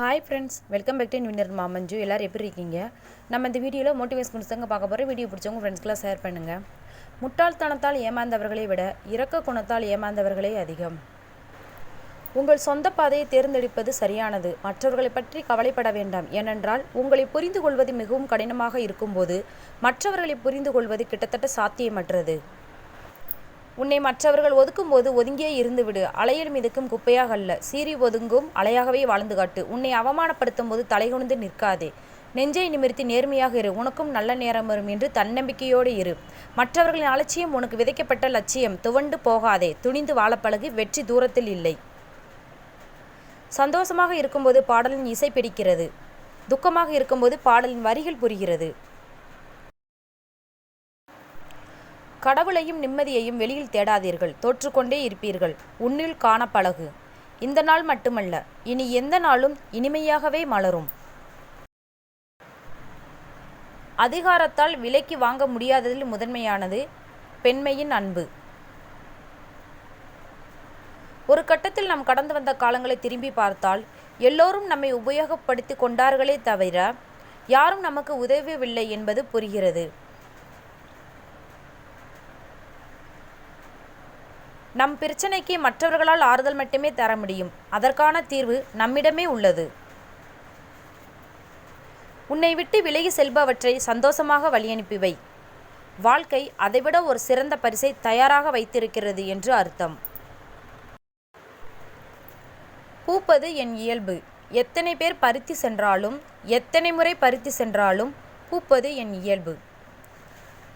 Hi friends welcome back to winner Mamanju எல்லோரும் எப்படி இருக்கீங்க? நம்ம இந்த வீடியோவில் மோட்டிவேஷன் தாங்க பார்க்க போகிறோம் வீடியோ பிடிச்சவங்க ஃப்ரெண்ட்ஸ்க்கெலாம் ஷேர் பண்ணுங்கள் முட்டாள்தனத்தால் ஏமாந்தவர்களை விட இரக்க குணத்தால் ஏமாந்தவர்களே அதிகம். உங்கள் சொந்த பாதையை தேர்ந்தெடுப்பது சரியானது. மற்றவர்களை பற்றி கவலைப்பட வேண்டாம். ஏனென்றால் உங்களை புரிந்து கொள்வது மிகவும் கடினமாக இருக்கும்போது மற்றவர்களை புரிந்து கொள்வது கிட்டத்தட்ட சாத்தியமற்றது. உன்னை மற்றவர்கள் ஒதுக்கும் போது ஒதுங்கியே இருந்துவிடு. அலையில் மிதக்கும் குப்பையாக அல்ல. சீறி ஒதுங்கும் அலையாகவே வாழ்ந்து காட்டு. உன்னை அவமானப்படுத்தும் போது தலைகுனிந்து நிற்காதே. நெஞ்சை நிமிர்த்தி நேர்மையாக இரு. உனக்கும் நல்ல நேரம் வரும் என்று தன்னம்பிக்கையோடு இரு. மற்றவர்களின் அலட்சியம் உனக்கு விதைக்கப்பட்ட லட்சியம். துவண்டு போகாதே. துணிந்து வாழப்பழகு வெற்றி தூரத்தில் இல்லை. சந்தோஷமாக இருக்கும்போது பாடலின் இசை பிடிக்கிறது. துக்கமாக இருக்கும்போது பாடலின் வரிகள் புரிகிறது. கடவுளையும் நிம்மதியையும் வெளியில் தேடாதீர்கள். தோற்றுக்கொண்டே இருப்பீர்கள். உன்னில் காண பழகு இந்த நாள் மட்டுமல்ல இனி எந்த நாளும் இனிமையாகவே மலரும். அதிகாரத்தால் விலைக்கு வாங்க முடியாததில் முதன்மையானது பெண்மையின் அன்பு. ஒரு கட்டத்தில் நாம் கடந்து வந்த காலங்களை திரும்பி பார்த்தால் எல்லோரும் நம்மை உபயோகப்படுத்தி கொண்டார்களே தவிர யாரும் நமக்கு உதவவில்லை என்பது புரிகிறது. நம் பிரச்சனைக்கு மற்றவர்களால் ஆறுதல் மட்டுமே தர முடியும். அதற்கான தீர்வு நம்மிடமே உள்ளது. உன்னை விட்டு விலகி செல்பவற்றை சந்தோஷமாக வழியனுப்பிவை. வாழ்க்கை அதைவிட ஒரு சிறந்த பரிசை தயாராக வைத்திருக்கிறது என்று அர்த்தம். பூப்பது என் இயல்பு. எத்தனை பேர் பருத்தி சென்றாலும் எத்தனை முறை பருத்தி சென்றாலும் பூப்பது என் இயல்பு.